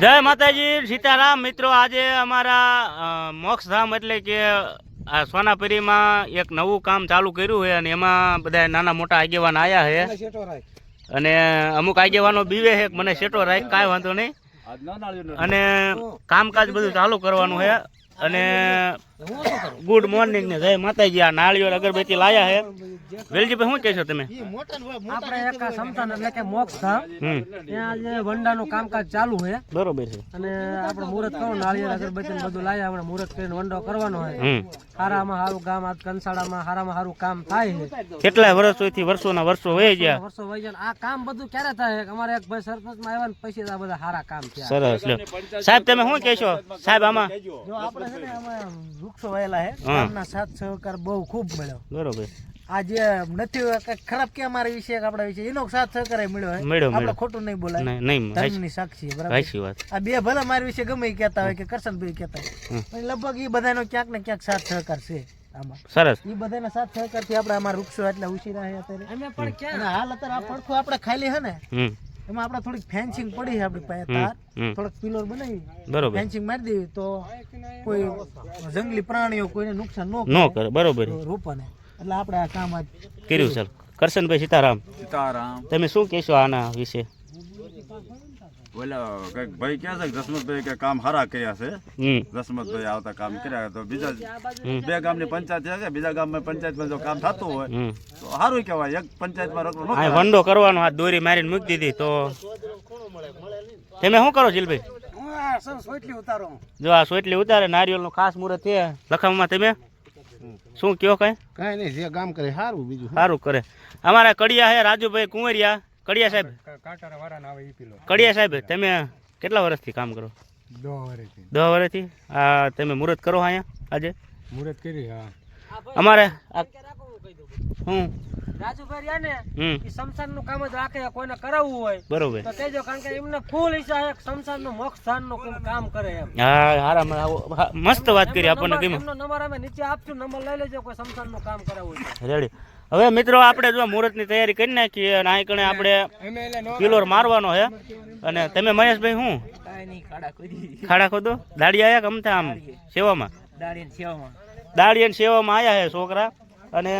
જય માતાજી સીતારામ. મિત્રો આજે અમારા મોક્ષધામ એટલે કે આ સોનાપરીમાં એક નવું કામ ચાલુ કર્યું છે અને એમાં બધા નાના મોટા આગેવાન આવ્યા છે. અને અમુક આગેવાનો બીવે છે મને સેટો રાખ કાંઈ વાંધો નહીં. અને કામકાજ બધું ચાલુ કરવાનું છે. અને ગુડ મોર્નિંગ ને જય માતાજી આ નાળિયેર અગરબત્તી લાયા હે. વેલજીભાઈ શું કહેશો તમે? આપણે એક સમતાન એટલે કે મોક્ષ ધામ. ત્યાં આજે વંડાનું કામકાજ ચાલુ છે બરોબર છે. અને આપણે મુહૂર્ત કરો નાળિયેર અગરબત્તી ને બધું લાયા આપણે મુહૂર્ત કરીને વંડો કરવાનો હોય હારામાં હારું ગામ આ કંસાડામાં હારામાં હારું કામ થાય છે કેટલા વર્ષોથી વર્ષોના વર્ષો વહી ગયા. વર્ષો વહી ગયા આ કામ બધું ક્યારે થાય અમારે એક ભાઈ સરપંચમાં આવ્યા ને પછી આ બધા સારા કામ થયા. સરસ સાહેબ તમે શું કહેશો? સાહેબ આમાં જો આપણે છે ને આમાં છે હા. ગામના સાથ સહકાર બહુ ખૂબ મળ્યો. બરોબર. આજે નથી ખરાબ કે અમારા વિશે આપણા વિશે એનો સાથ સહકાર મળ્યો છે મળ્યો આપણે ખોટું નહીં બોલાય. નહીં ધર્મની સાક્ષી બરાબર? વાત. આ બે ભલે મારી વિશે ગમે ઈ કહેતા હોય કે કરશનભાઈ કહેતા હોય. પણ લગભગ એ બધાનો ક્યાંક ને ક્યાંક સાથ સહકાર છે આમાં. સરસ. એ બધાના સાથ સહકારથી આપણે અમારા વૃક્ષો એટલે ઉછીરા છે અત્યારે. અમે પણ ક્યાં? હાલ અત્યારે આ પડખું આપણે ખાલી હે ને એમાં આપણે થોડીક ફેન્સિંગ પડી છે આપણી પાસે તાર. થોડોક પિલર બનાવી. બરોબર. ફેન્સિંગ મારી દેવી તો કોઈ જંગલી પ્રાણીઓ કોઈને નુકસાન ન ન કરે. બરોબર. રોપાને. એટલે આપણે આ કામ આજ કર્યું સર કરશનભાઈ સીતારામ સીતારામ. તમે શું કહેશો આના વિશે? ઓલા કંઈક ભાઈ કહે છે કે જસમતભાઈ કે કામ સારા કર્યા છે. હમ. જસમતભાઈ આવતા કામ કર્યા તો બીજા બે ગામની પંચાયત છે. કે બીજા ગામમાં પંચાયતમાં જો કામ થતું હોય તો સારું કહેવાય. એક પંચાયતમાં રકડો વંડો કરવાનો આ દોરી મારીને મૂકી દીધી તો તમે શું કરો જીલભાઈ? જો આ સોટલી ઉતારે નારિયેળનું ખાસ મુહૂર્ત છે. લખામમાં તમે? શું કયો કઈ? કઈ નહીં જે કામ કરે સારું બીજું સારું કરે. અમારા કડિયા છે રાજુભાઈ કુંવરિયા. કડિયા સાહેબ કડિયા સાહેબ તમે કેટલા વર્ષથી કામ કરો? દસ વર્ષથી. આ તમે મુહૂર્ત કરો અહીંયા આજે? મુહૂર્ત કરી હા. અમારે આ હું રાજુભાઈ રહ્યા ને એ શમશાનનું કામ જ રાખે કોઈને કરાવવું હોય બરોબર. તો કહેજો કારણ કે એમને ફૂલ ઈચ્છા છે શમશાનનું મોક્ષ સ્થાનનું કોઈ કામ કરે એમ. હા હારા મસ્ત વાત કરી આપણને કેમ એમનો નંબર અમે નીચે આપશું નંબર લઈ લેજો કોઈ શમશાનનું કામ કરાવવું હોય રેડી. હવે મિત્રો આપણે જો મુહૂર્તની તૈયારી કરી નાખીએ અને અહીં કણે આપણે પિલોર મારવાનો છે. અને તમે મહેશભાઈ શું ખાડા ખોદો. દાડી આયા કે અમથા આમ સેવામાં? દાડી અને સેવામાં આયા છે છોકરા? અને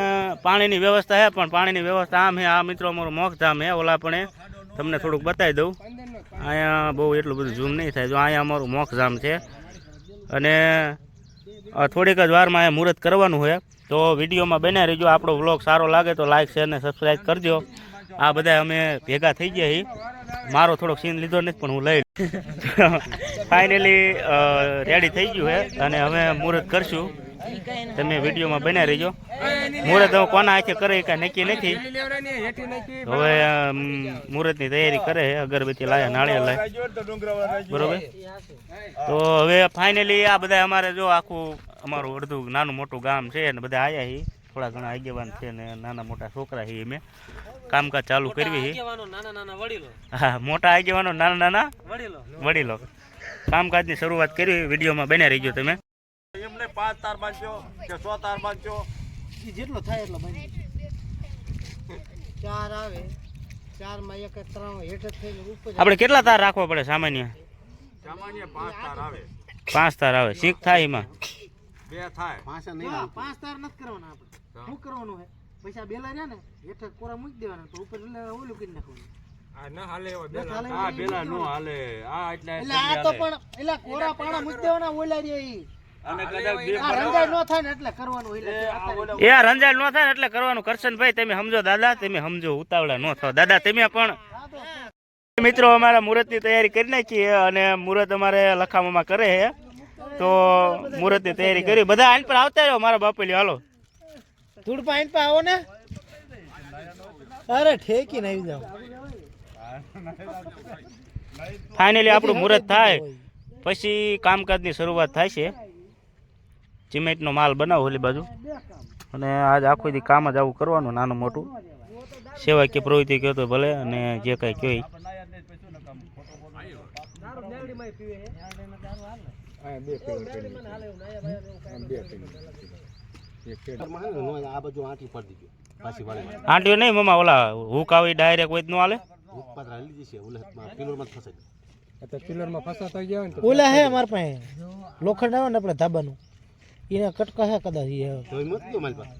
પાણીની વ્યવસ્થા છે પણ પાણીની વ્યવસ્થા આમ છે આ મિત્રો અમારું મોખધામ છે ઓલા પણ તમને થોડુંક બતાવી દઉં. અહીંયા બહુ એટલું બધું ઝૂમ નહીં થાય. જો અહીંયા અમારું મોખધામ છે. અને થોડીક જ વારમાં અહીંયા મુહૂર્ત કરવાનું હોય. તો વિડીયોમાં બન્યા રહીજો. આપણો વ્લોગ સારો લાગે તો લાઇક શેર અને સબસ્ક્રાઈબ કરજો. આ બધા અમે ભેગા થઈ ગયા છીએ મારો થોડોક સીન લીધો નથી, પણ હું લઈ ફાઇનલી રેડી થઈ ગયું છે અને હવે મુહૂર્ત કરશું. તમે વિડીયોમાં બન્યા રહીજો. મુહૂર્ત હવે કોના આંખે કરે કાંઈ નક્કી નથી. હવે મુહૂર્તની તૈયારી કરે અગરબત્તી લાયા નાળિયેર લાય. બરોબર? તો હવે ફાઇનલી આ બધા અમારે જો આખું અમારું અડધું નાનું મોટું ગામ છે ને બધા આવ્યા હી. થોડા ઘણા આગેવાન છે ને નાના મોટા છોકરા હી અમે. કામકાજ ચાલુ કરવી હા. મોટા આગેવાનો નાના નાના વડીલો. કામકાજની શરૂઆત કરી વિડીયોમાં બન્યા રહીજો તમે. પાંચ તાર બાંધજો કે સો તાર બાંધજો. ઈ જેટલો થાય એટલો બાંધી ચાર આવે. ચાર એક એક ત્રણ હેઠ થઈને ઉપર આપણે કેટલા તાર રાખવા પડે સામાન્ય? સામાન્ય પાંચ તાર આવે. પાંચ તાર આવે. શીખ થાય એમાં? બે થાય. નહીં પાંચ તાર નથી કરવાના આપણે. શું કરવાનું હે? પૈસા બેલા રહ્યા ને હેઠ કોરા મૂકી દેવાના તો ઉપર ઓલું કરી નાખવાનું. આ બેલા. નો હાલે. આ એટલે એટલે આ તો પણ એલા કોરા પાણા મૂકી દેવાના ઓલા રહ્યા ઈ. રંગાઈ ન થાય ને એટલે કરવાનું એ આ રંજાડ થાય ને એટલે કરવાનું. કરશન ભાઈ તમે સમજો દાદા તમે સમજો ઉતાવળા ન થાવ. દાદા તમે પણ મિત્રો અમારા મુહૂર્તની તૈયારી કરી નાખી અને મુહૂર્ત અમારે લખામમાં કરે છે. તો મુહૂર્તની તૈયારી કરી. બધા આઈન પર આવતા રહ્યો મારા બાપેલી હાલો. ધૂળ આઈન પર આવો ને. અરે ઠેકી નહીં જાવ ફાઇનલી આપણું મુહૂર્ત થાય. પછી કામકાજની શરૂઆત થાય છે. સિમેન્ટનો માલ બનાવો ઓલી બાજુ. અને આજ આખો દી કામ જ આવું કરવાનું નાનું મોટું. સેવાકીય પ્રવૃત્તિ કહો તો ભલે અને જે કાંઈ કહે. ઈ. બે પેલું પેલું બે પેલું એક પેલું આ બાજુ આંટી પડી ગયો પાછી વાળી આંટીઓ નહીં મમ્મા ઓલા હુક આવી ડાયરેક્ટ હોય તો ન હાલે ઓલા હે અમાર પાસે. લોખંડ આવે ને આપણે ધાબાનું. એના કટકા હે કદાચ એ. હવે. મત દો મારી પાસે.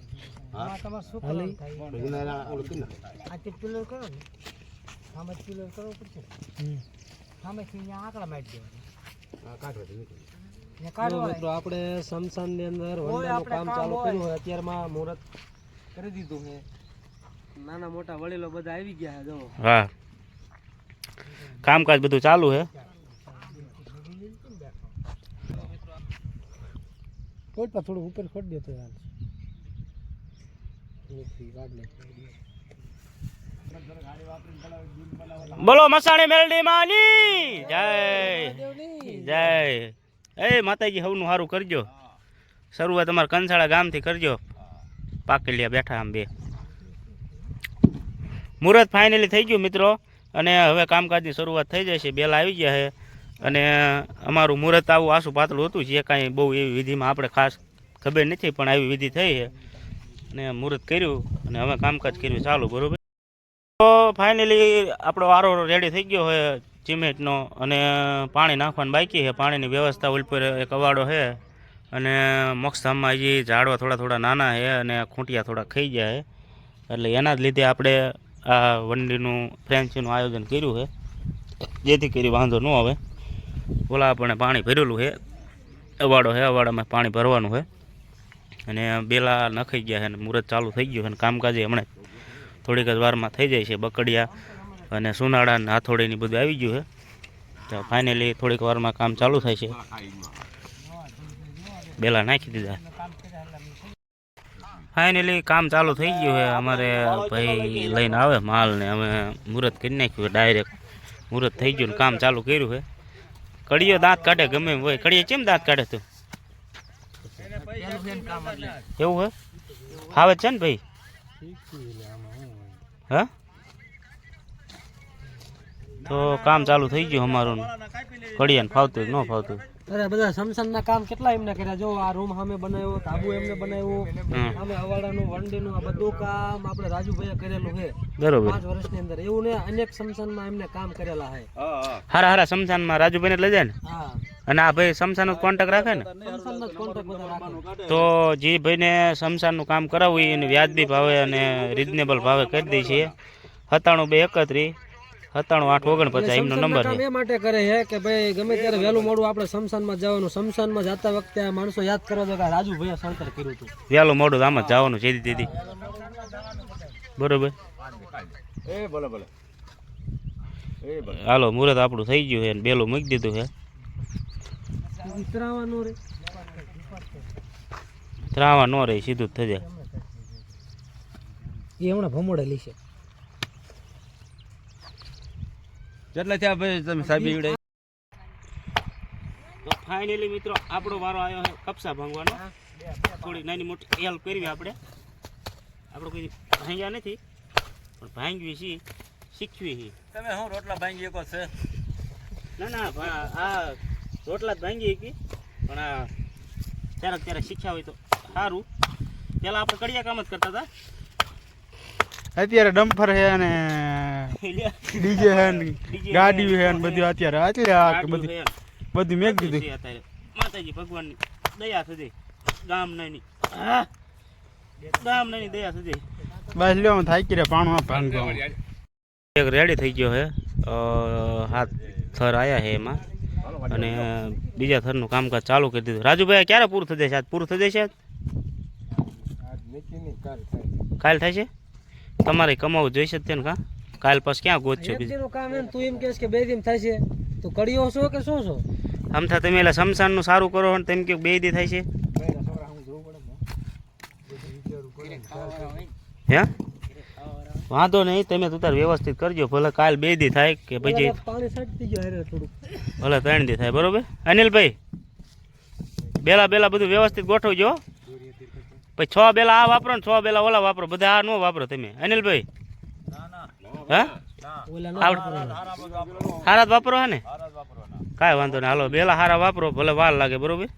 હા? હાલી. એના ઓલું કરી નાખો. આ તે પિલર કરો ને. આમાં પિલર કરવો પડશે. હમ. અહીંયા આંકડા મારી હા, કાઢો તો મિત્રો આપણે સમસાનની અંદર કામ ચાલુ કર્યું હોય અત્યારમાં મુહૂર્ત કરી દીધું છે નાના મોટા વડીલો બધા આવી ગયા છે જો. હા. કામકાજ બધું ચાલુ છે કોઈ થોડું ઉપર ખોટ દે તો હાલ. બોલો, મસાણી મેલડી માની. જય. જય. એ માતાજી સૌનું સારું કરજો. શરૂઆત અમારા કંસાળા ગામથી કરજો. પાકેલિયા બેઠા આમ બે. મુહૂર્ત ફાઇનલી થઈ ગયું મિત્રો. અને હવે કામકાજની શરૂઆત થઈ જશે. બેલા આવી ગયા છે. અને અમારું મુહૂર્ત આવું આસુ પાતળું હતું, જે કાંઈ બહુ એવી વિધિમાં આપણે ખાસ ખબર નથી, પણ આવી વિધિ થઈ છે. અને મુહૂર્ત કર્યું અને હવે કામકાજ કર્યું ચાલુ, બરોબર? તો ફાઇનલી આપણો વારો રેડી થઈ ગયો હોય સિમેન્ટનો અને પાણી નાખવાનું બાકી છે. પાણીની વ્યવસ્થા ઉપર એક અવાડો છે, અને મોક્ષધામમાં હજી ઝાડવા થોડા થોડા નાના છે અને ખૂંટિયા થોડા ખાઈ ગયા છે. એટલે એના જ લીધે આપણે આ વંડીનું ફ્રેન્ચીનું આયોજન કર્યું છે. જેથી કરી વાંધો ન આવે. ઓલા આપણે પાણી ભરેલું છે. અવાડો છે, અવાડામાં પાણી ભરવાનું છે. અને બેલા નખાઈ ગયા છે અને મુહૂર્ત ચાલુ થઈ ગયું છે અને કામકાજે હમણાં થોડીક જ વારમાં થઈ જાય છે બકડિયા અને સુનાળા અને હાથોડીની બધું આવી ગયું છે. તો ફાઇનલી થોડીક વારમાં કામ ચાલુ થાય છે. બેલા નાખી દીધા. ફાઇનલી કામ ચાલુ થઈ ગયું છે. અમારે ભાઈ લઈને આવે માલ ને અમે મુહૂર્ત કરી નાખ્યું ડાયરેક્ટ મુહૂર્ત થઈ ગયું ને કામ ચાલુ કર્યું છે. કડીયો દાંત કાઢે ગમે હોય. કડીએ કેમ દાંત કાઢે તું? એવું હે? ફાવે છે ને ભાઈ? હા? તો કામ ચાલુ થઈ ગયું અમારું કડિયાને ફાવતું ન ફાવતું? અરે બધા સમસાનના કામ કેટલા એમને કર્યા? જો આ રૂમ સામે બનાવ્યો તાબુ એમને બનાવ્યો સામે અવાડાનું વંડીનું આ બધું કામ આપણે રાજુભાઈએ કરેલું છે. બરોબર. પાંચ વર્ષની અંદર. એવું ને અનેક સમસાનમાં એમને કામ કરેલા છે. હારા હારા સમસાનમાં રાજુભાઈને જ લઈ જાય ને? હા. અને આ ભાઈ સમસાનનો કોન્ટેક્ટ રાખે ને? તો જે ભાઈ ને ભાઈને સમસાનનું કામ કરાવવું એને વ્યાજબી ભાવે અને રિઝનેબલ ભાવે કરી દઈએ છીએ. સત્તાણું બે એકત્રીસ. સત્તાણું આઠ ઓગણપચાસ એમનો નંબર છે. એ માટે કરે છે કે ભાઈ ગમે ત્યારે વહેલું મોડું આપણે શમશાનમાં જવાનું. શમશાનમાં જતા વખતે આ માણસો યાદ કરવા દો કે રાજુભાઈએ સળતર કર્યું હતું. વહેલું મોડું આમ જ જવાનું છે દીદી બરોબર? એ ભલે ભલે. હાલો મુહૂર્ત આપણું થઈ ગયું છે અને બેલું મૂકી દીધું છે. ઉતરાવાનું રે. ત્રાવા નો રહે સીધું જ થઈ જાય. એ હમણાં ભમોડેલી છે જેટલા થયા ભાઈ તમે સાહેબ ઈડે તો ફાઇનલી મિત્રો આપણો વારો આવ્યો છે કપસા ભાંગવાનો. થોડી નાની મોટી હેલ્પ કરવી આપણે. આપણે કોઈ ભાંગ્યા નથી પણ ભાંગવી છીએ શીખવી છીએ. તમે હું રોટલા ભાંગી શકો છે? ના ના આ રોટલા જ ભાંગી શકી પણ આ ક્યારેક ક્યારેક શીખ્યા હોય તો સારું. પહેલાં આપણે કડિયા કામ જ કરતા હતા. અત્યારે ડમ્ફર છે અને ડીજે છે ને ગાડી છે ને બધું અત્યારે. એટલે બધું. બધું મેં કીધું. અત્યારે. માતાજી ભગવાનની દયા સુધી ગામ નાની હા ગામ નાની દયા સુધી બસ લ્યો હું થાકી રહ્યા પાણું પાન એક રેડી થઈ ગયો છે. હાથ થર આવ્યા છે એમાં. અને બીજા થરનું કામકાજ ચાલુ કરી દીધું. રાજુભાઈ ક્યારે પૂરું થઈ જશે આજ પૂરું થઈ જશે આજ? કાલ થાય. છે તમારે કમાવું જોઈશે ને કાં? કાલ પછી ક્યાં ગોતશો બીજું? કામ એમ તું એમ કહેશ કે બે દિન થાય છે. તો કડીઓ છો કે શું છો? આમ થા તમે એટલે શમશાનનું સારું કરો અને તેમ કે બે દી થાય છે. હે? વાંધો નહીં તમે તો તાર વ્યવસ્થિત કરજો. ભલે કાલ બે દી થાય કે પછી ભલે ત્રણ દી થાય બરોબર? અનિલભાઈ બેલા બેલા બધું વ્યવસ્થિત ગોઠવજો. પછી છ બેલા આ વાપરો ને છ બેલા ઓલા વાપરો બધા આ ન વાપરો તમે. અનિલભાઈ? હા? હારા વાપરો. હે ને? કાંઈ વાંધો નહીં. હાલો બેલા હારા વાપરો ભલે વાર લાગે બરોબર?